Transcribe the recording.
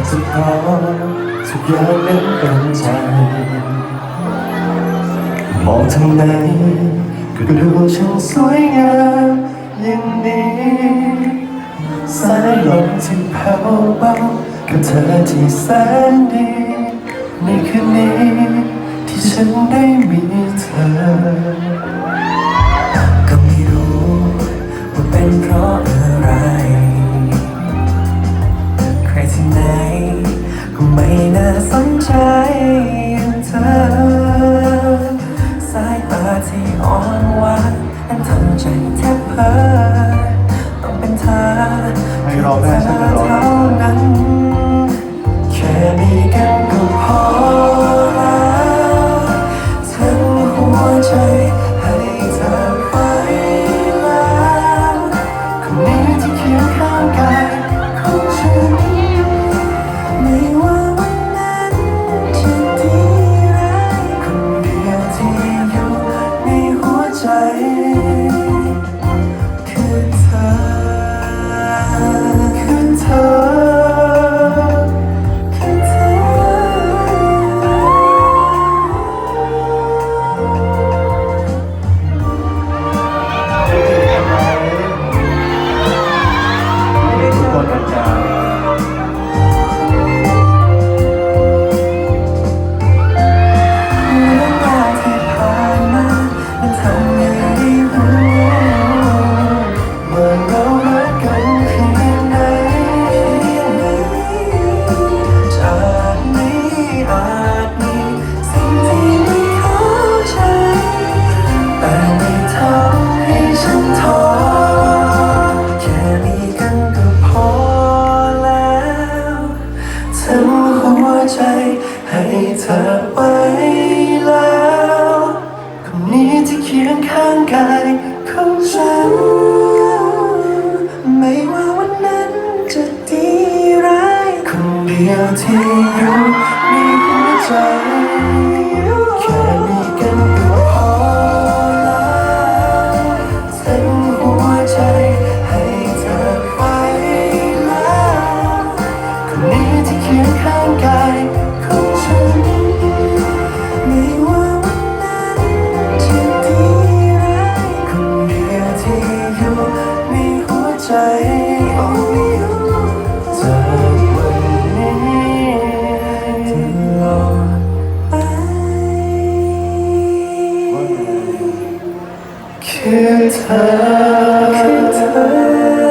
อย่างนั้นเป็นใจมองทางไหนก็ดูช่างสวยงามอย่างนี้สายลมที่แผ่วเบากับเธอที่แสนดีในคืนนี้ที่ฉันได้มีเธอ ก็ไม่รู้ว่าเป็นเพราะอะไร ใครที่ไหน ไม่น่าสนใจอย่างเธอ เธอไปแล้วคนนี้ที่เคียงข้างกายของฉัน ไม่ว่าวันนั้นจะดีร้ายคนเดียวที่อยู่ในหัวใจ หัวใจโอ้ยจากวันนี้ตลอดไปคือเธอคือเธอ